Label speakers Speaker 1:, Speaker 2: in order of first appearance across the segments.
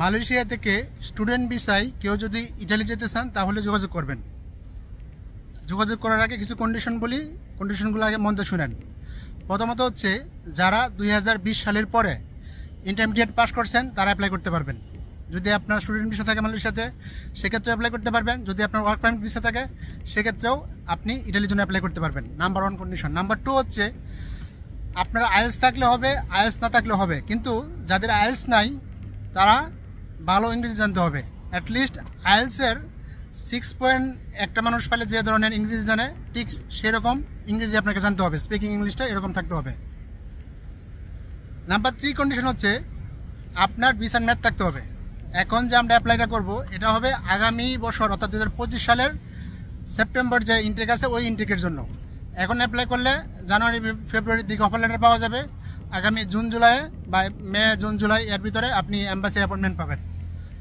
Speaker 1: Malaysia থেকে student ভিসায় কেউ যদি ইটালি যেতে চান, তাহলে যোগাযোগ করবেন। যোগাযোগ করার আগে কিছু কন্ডিশন বলি। কন্ডিশনগুলো আগে মন শুনেন। প্রথমত হচ্ছে, যারা দুই হাজার বিশ সালের পরে ইন্টারমিডিয়েট পাস করছেন, তারা অ্যাপ্লাই করতে পারবেন। যদি আপনার স্টুডেন্ট ভিসা থাকে মালয়েশিয়াতে, সেক্ষেত্রেও অ্যাপ্লাই করতে পারবেন। যদি আপনার ওয়ার্ক পারমিট ভিসা থাকে, সেক্ষেত্রেও আপনি ইটালির জন্য অ্যাপ্লাই করতে পারবেন। Number one condition number two হচ্ছে, আপনার আয়েস থাকলে হবে আয়েস না থাকলে হবে। কিন্তু যাদের আয়েস নাই, তারা ভালো ইংরেজি জানতে হবে। অ্যাটলিস্ট আয়েলসের সিক্স পয়েন্ট একটা মানুষ পেলে যে ধরনের ইংরেজি জানে, ঠিক সেরকম ইংরেজি আপনাকে জানতে হবে। স্পিকিং ইংলিশটা এরকম থাকতে হবে। নাম্বার থ্রি কন্ডিশন হচ্ছে আপনার ভিসার ম্যাথ থাকতে হবে। এখন যে আমরা অ্যাপ্লাইটা করব, এটা হবে আগামী বছর, অর্থাৎ দু হাজার পঁচিশ সালের সেপ্টেম্বর যে ইনটেক আছে, ওই ইনটেকের জন্য। এখন অ্যাপ্লাই করলে জানুয়ারি, ফেব্রুয়ারির দিকে অফার লেটার পাওয়া যাবে। আগামী জুন জুলাই বা মে, জুন জুলাই এর ভিতরে আপনি অ্যাম্বাসির অ্যাপয়েন্টমেন্ট পাবেন।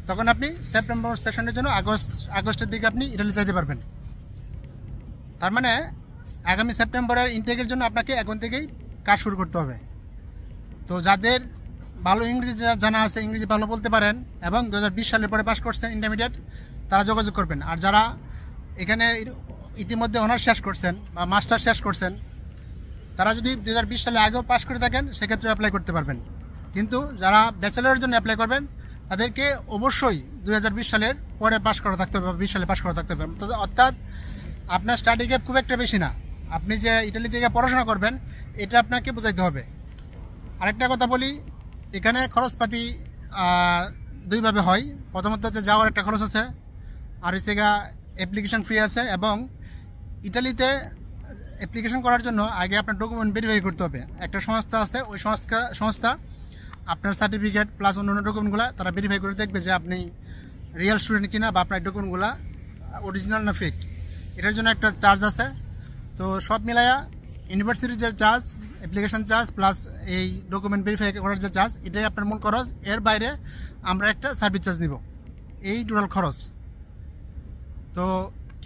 Speaker 1: তখন আপনি সেপ্টেম্বর সেশনের জন্য আগস্ট, আগস্টের দিকে আপনি ইটালি যেতে পারবেন। তার মানে আগামী সেপ্টেম্বরের ইনটেকের জন্য আপনাকে এখন থেকেই কাজ শুরু করতে হবে। তো যাদের ভালো ইংরেজি জানা আছে, ইংরেজি ভালো বলতে পারেন এবং দু সালের পরে পাস করছেন ইন্টারমিডিয়েট তারা যোগাযোগ করবেন। আর যারা এখানে ইতিমধ্যে অনার্স শেষ করছেন বা মাস্টার শেষ করছেন তারা যদি দু হাজার বিশ সালে আগেও পাশ করে থাকেন সেক্ষেত্রে অ্যাপ্লাই করতে পারবেন। কিন্তু যারা ব্যাচেলারের জন্য অ্যাপ্লাই করবেন, তাদেরকে অবশ্যই দু হাজার বিশ সালের পরে পাশ করা থাকতে হবে বা বিশ সালে পাশ করা থাকতে হবে। অর্থাৎ আপনার স্টাডি গ্যাপ খুব একটা বেশি না। আপনি যে ইটালি থেকে পড়াশোনা করবেন, এটা আপনাকে বোঝাইতে হবে। আরেকটা কথা বলি, এখানে খরচপাতি দুইভাবে হয়। প্রথমত হচ্ছে যাওয়ার একটা খরচ আছে, আর হচ্ছে অ্যাপ্লিকেশন ফ্রি আছে এবং ইটালিতে অ্যাপ্লিকেশন করার জন্য আগে আপনার ডকুমেন্ট ভেরিফাই করতে হবে। একটা সংস্থা আছে, ওই সংস্থা সংস্থা আপনার সার্টিফিকেট প্লাস অন্যান্য ডকুমেন্টগুলো তারা ভেরিফাই করে দেখবে যে আপনি রিয়েল স্টুডেন্ট কিনা বা আপনার ডকুমেন্টগুলো অরিজিনাল না ফেক এটার জন্য একটা চার্জ আছে। তো সব মিলায়া ইউনিভার্সিটির যে চার্জ অ্যাপ্লিকেশন চার্জ প্লাস এই ডকুমেন্ট ভেরিফাই করার যে চার্জ এটাই আপনার মূল খরচ। এর বাইরে আমরা একটা সার্ভিস চার্জ নিব। এই টোটাল খরচ। তো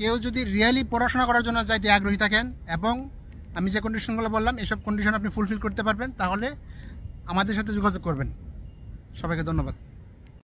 Speaker 1: কেউ যদি রিয়েলি পড়াশোনা করার জন্য যাইতে আগ্রহী থাকেন এবং আমি যে কন্ডিশনগুলো বললাম, এসব কন্ডিশন আপনি ফুলফিল করতে পারবেন, তাহলে আমাদের সাথে যোগাযোগ করবেন। সবাইকে ধন্যবাদ।